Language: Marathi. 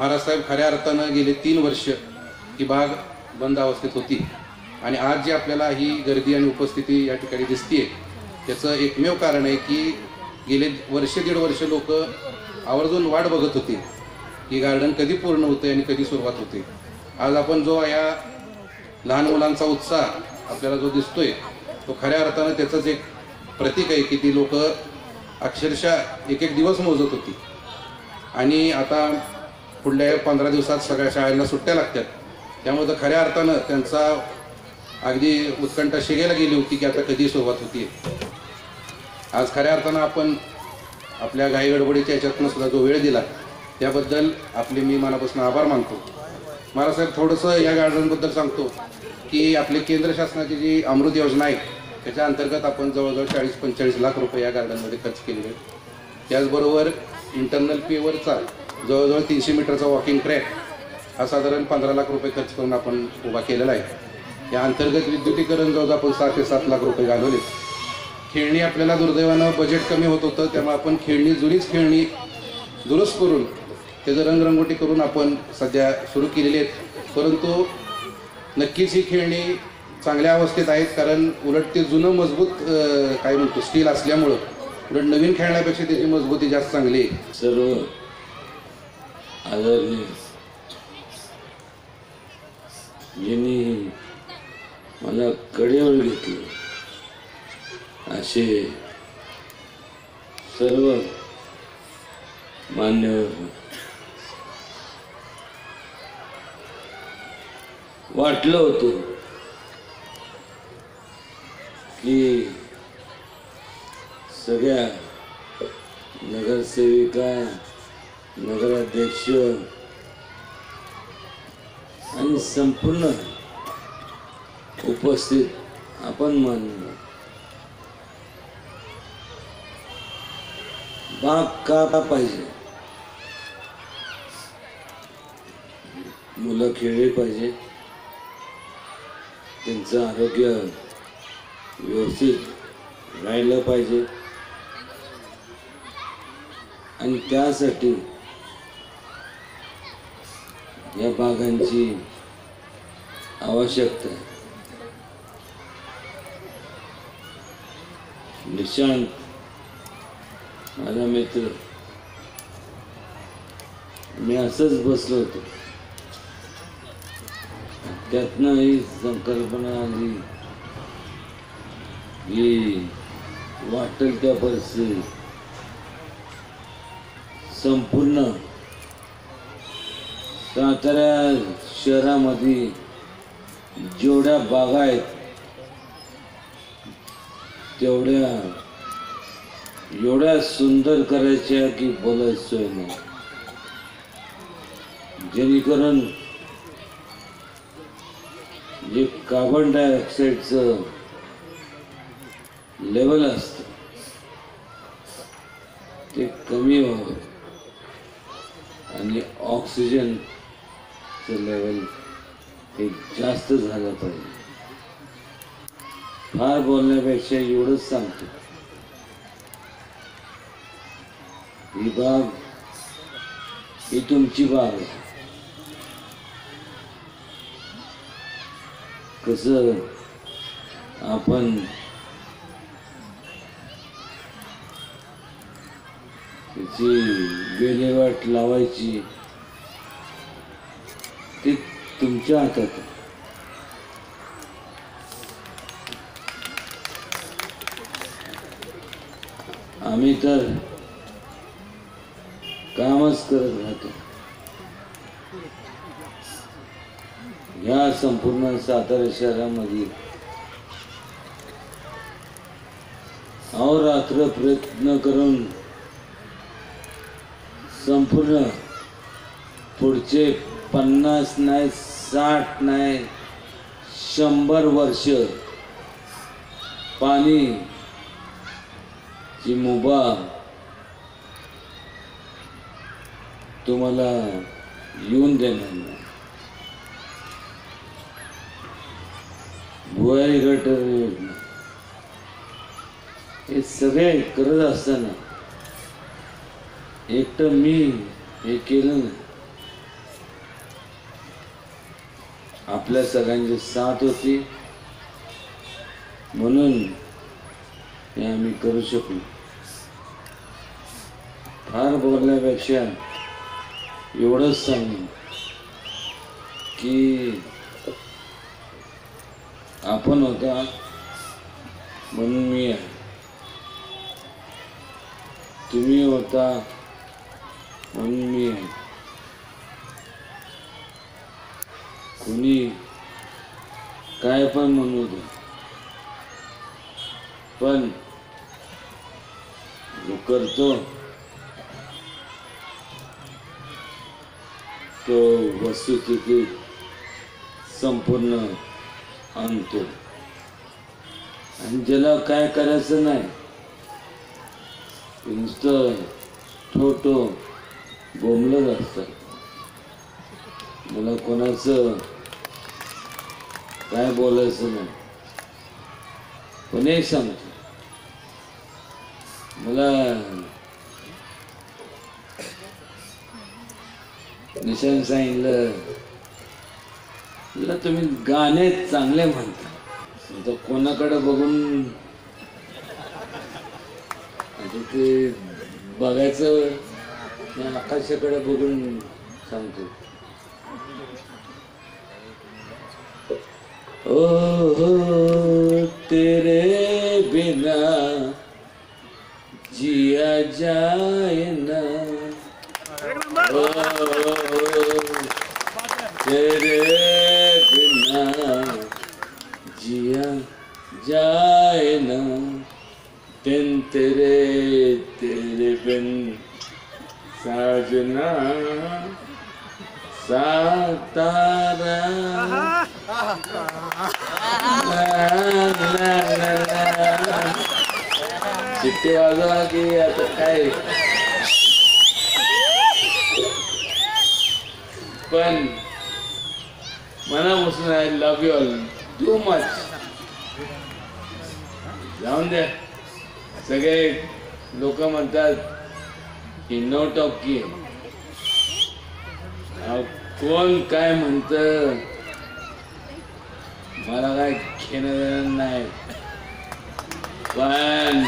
महाराजसाहेब खऱ्या अर्थानं गेले तीन वर्ष ही बाग बंद अवस्थेत होती. आणि आज जी आपल्याला ही गर्दी आणि उपस्थिती या ठिकाणी दिसतीये त्याचं एकमेव कारण आहे की गेले वर्ष दीड वर्ष लोक आवर्जून वाट बघत होती. की गार्डन कधी पूर्ण होते आणि कधी सुरुवात होते. आज आपण जो या लहान मुलांचा उत्साह आपल्याला जो दिसतोय तो खऱ्या अर्थानं त्याचंच एक प्रतीक आहे की ती लोक अक्षरशः एक एक दिवस मोजत होती. आणि आता पुढल्या पंधरा दिवसात सगळ्या शाळांना सुट्ट्या लागतात. त्यामुळे तर खऱ्या अर्थानं त्यांचा अगदी उत्कंठा शिगेला गेली होती की आता कधी सुरुवात होती आज खऱ्या अर्थानं आपण आपल्या घाई गडबडीच्या याच्यातनं सुद्धा जो वेळ दिला त्याबद्दल आपले मी मनापासून आभार मानतो. मला साहेब थोडंसं या गार्डनबद्दल सांगतो की आपली केंद्र शासनाची जी अमृत योजना आहे त्याच्या अंतर्गत आपण जवळजवळ चाळीस पंचेचाळीस लाख रुपये या गार्डनमध्ये खर्च केलेले आहेत. त्याचबरोबर इंटरनल पेवरचा जवळजवळ तीनशे मीटरचा वॉकिंग ट्रॅक हा साधारण पंधरा लाख रुपये खर्च करून आपण उभा केलेला आहे. या अंतर्गत विद्युतीकरण जवळजवळ आपण सहा ते सात लाख रुपये घालवले. खेळणी आपल्याला दुर्दैवानं बजेट कमी होत होतं त्यामुळे आपण खेळणी जुनीच खेळणी दुरुस्त करून त्याचं रंगरंगोटी करून आपण सध्या सुरू केलेली आहेत. परंतु नक्कीच ही खेळणी चांगल्या अवस्थेत आहेत कारण उलट ते जुनं मजबूत काय म्हणतो स्टील असल्यामुळं उलट नवीन खेळण्यापेक्षा त्याची मजबूती जास्त चांगली आहे. सर्व आदरणीय ज्यांनी मला कडेवर घेतलं. असे सर्व मान्यवर वाटलं होतं की सगळ्या नगरसेविका नगराध्यक्ष आणि संपूर्ण उपस्थित आपण मानलं बाप का पाहिजे? मुलं खेळली पाहिजे. त्यांचं आरोग्य व्यवस्थित राहिलं पाहिजे. आणि त्यासाठी या बागांची आवश्यकता आहे. निशांत माझा मित्र मी असंच बसलो होतो. त्यातनं ही संकल्पना आली की वाटेल त्या परिस्थितीत संपूर्ण सातारा शहरामध्ये जेवढ्या बागा आहेत तेवढ्या एवढ्या सुंदर करायच्या की बोलायचोय सोय नाही. जेणेकरून जे कार्बन डायऑक्साईडचं लेवल असतं ते कमी व्हावं आणि ऑक्सिजन ऑक्सिजनचं लेवल हे जास्त झालं पाहिजे. फार बोलण्यापेक्षा एवढंच सांगतो. ही बाग ही तुमची बाग आहे. कसं आपण त्याची विल्हेवाट लावायची ते तुमच्या हातात आम्ही तर कामच करत राहतो. या संपूर्ण सातारा शहरामध्ये अहोरात्र प्रयत्न करून संपूर्ण पुढचे पन्नास नाही साठ नाही शंभर वर्ष पाणी ची मुभा तुम्हाला येऊन देणार नाही. भुयारी गटर योजना हे सगळे करत असताना एकटं मी हे केलं नाही. आपल्या सगळ्यांची साथ होती. म्हणून हे आम्ही करू शकलो. फार बोलण्यापेक्षा एवढंच सांगेन की आपण होता म्हणून मी आहे. तुम्ही होता म्हणून मी आहे. कुणी काय पण म्हणू दे. पण जो करतो तो वस्तुस्थिती संपूर्ण आणतो. आणि ज्याला काय करायचं नाही नुसतं ठोटो बोंबलंच असतं. मला कोणाचं काय बोलायचं नाही. पण एक सांगतो. मला निशान सांगितलं तुला तुम्ही गाणे चांगले म्हणता. आता कोणाकडे बघून आता ते बघायचं आकाशाकडे बघून सांगतो. ओ हो तेरे बिना जिया जाए ना। ओ तेरे बिना जिया जाए ना। बिन तेरे तेरे बिन साजना। सातारा चिट्टी वाजवा की आता काय पण मनापासून I love you all too much जाऊन द्या सगळे लोक म्हणतात की नो टॉकी कोण काय म्हणत? मला काय घेणं नाही. पण